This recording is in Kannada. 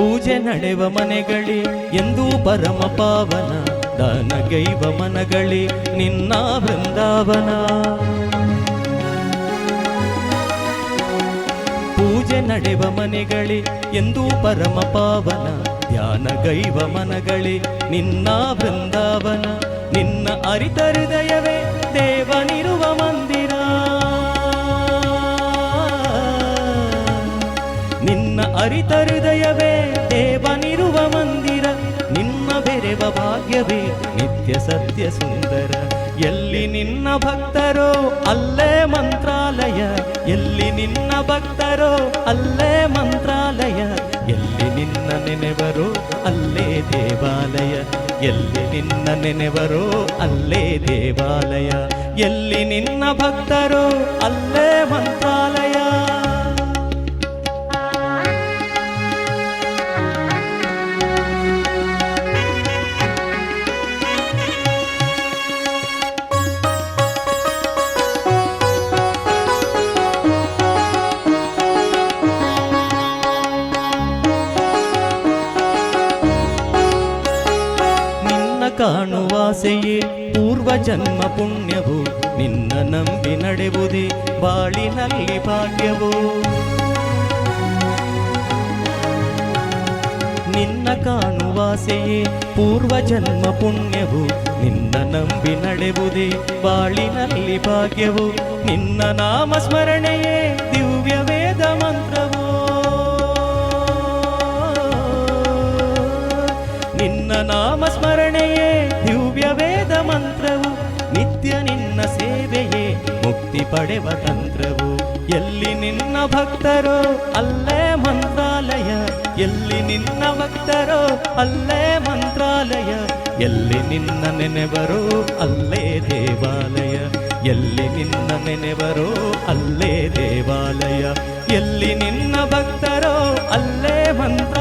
ಪೂಜೆ ನಡೆವ ಮನೆಗಳಿ ಎಂದೂ ಪರಮ ಪಾವನ ದಾನಗೈವ ಮನಗಳಿ ನಿನ್ನ ಬೃಂದಾವನ ಪೂಜೆ ನಡೆವ ಮನೆಗಳಿ ಎಂದೂ ಪರಮ ಪಾವನ ಧ್ಯಾನಗೈವ ಮನಗಳಿ ನಿನ್ನ ಬೃಂದಾವನ ನಿನ್ನ ಅರಿತ ಹೃದಯವೇ ದೇವನಿರುವ ಮಂದಿರ. ನಿನ್ನ ಅರಿತ ಹೃದಯವೇ ಸತ್ಯ ಸುಂದರ. ಎಲ್ಲಿ ನಿನ್ನ ಭಕ್ತರೋ ಅಲ್ಲೇ ಮಂತ್ರಾಲಯ. ಎಲ್ಲಿ ನಿನ್ನ ಭಕ್ತರೋ ಅಲ್ಲೇ ಮಂತ್ರಾಲಯ. ಎಲ್ಲಿ ನಿನ್ನ ನೆನೆವರೋ ಅಲ್ಲೇ ದೇವಾಲಯ. ಎಲ್ಲಿ ನಿನ್ನ ನೆನೆವರೋ ಅಲ್ಲೇ ದೇವಾಲಯ. ಎಲ್ಲಿ ನಿನ್ನ ಭಕ್ತರೋ ಅಲ್ಲೇ ಮಂತ್ರಾಲಯ. ಕಾಣುವಾಸೆಯೇ ಪೂರ್ವ ಜನ್ಮ ಪುಣ್ಯವು ನಿನ್ನ ನಂಬಿ ನಡೆವುದೇ ಬಾಳಿನಲ್ಲಿ ಭಾಗ್ಯವು. ನಿನ್ನ ಕಾಣುವಾಸೆಯೇ ಪೂರ್ವ ಜನ್ಮ ಪುಣ್ಯವು ನಿನ್ನ ನಂಬಿ ನಡೆವುದೇ ಬಾಳಿನಲ್ಲಿ ಭಾಗ್ಯವು. ನಿನ್ನ ನಾಮ ಸ್ಮರಣೆಯೇ ದಿವ್ಯ ವೇದ ಮಂತ್ರವು. ನಿನ್ನ ನಾಮ ನಿನ್ನ ಸೇವೆಯೇ, ಮುಕ್ತಿ ಪಡೆವ ತಂತ್ರವು. ಎಲ್ಲಿ ನಿನ್ನ ಭಕ್ತರೋ, ಅಲ್ಲೇ ಮಂತ್ರಾಲಯ. ಎಲ್ಲಿ ನಿನ್ನ ಭಕ್ತರೋ, ಅಲ್ಲೇ ಮಂತ್ರಾಲಯ. ಎಲ್ಲಿ ನಿನ್ನ ನೆನೆವರೋ, ಅಲ್ಲೇ ದೇವಾಲಯ. ಎಲ್ಲಿ ನಿನ್ನ ನೆನೆವರೋ, ಅಲ್ಲೇ ದೇವಾಲಯ. ಎಲ್ಲಿ ನಿನ್ನ ಭಕ್ತರೋ, ಅಲ್ಲೇ ಮಂತ್ರಾಲಯ.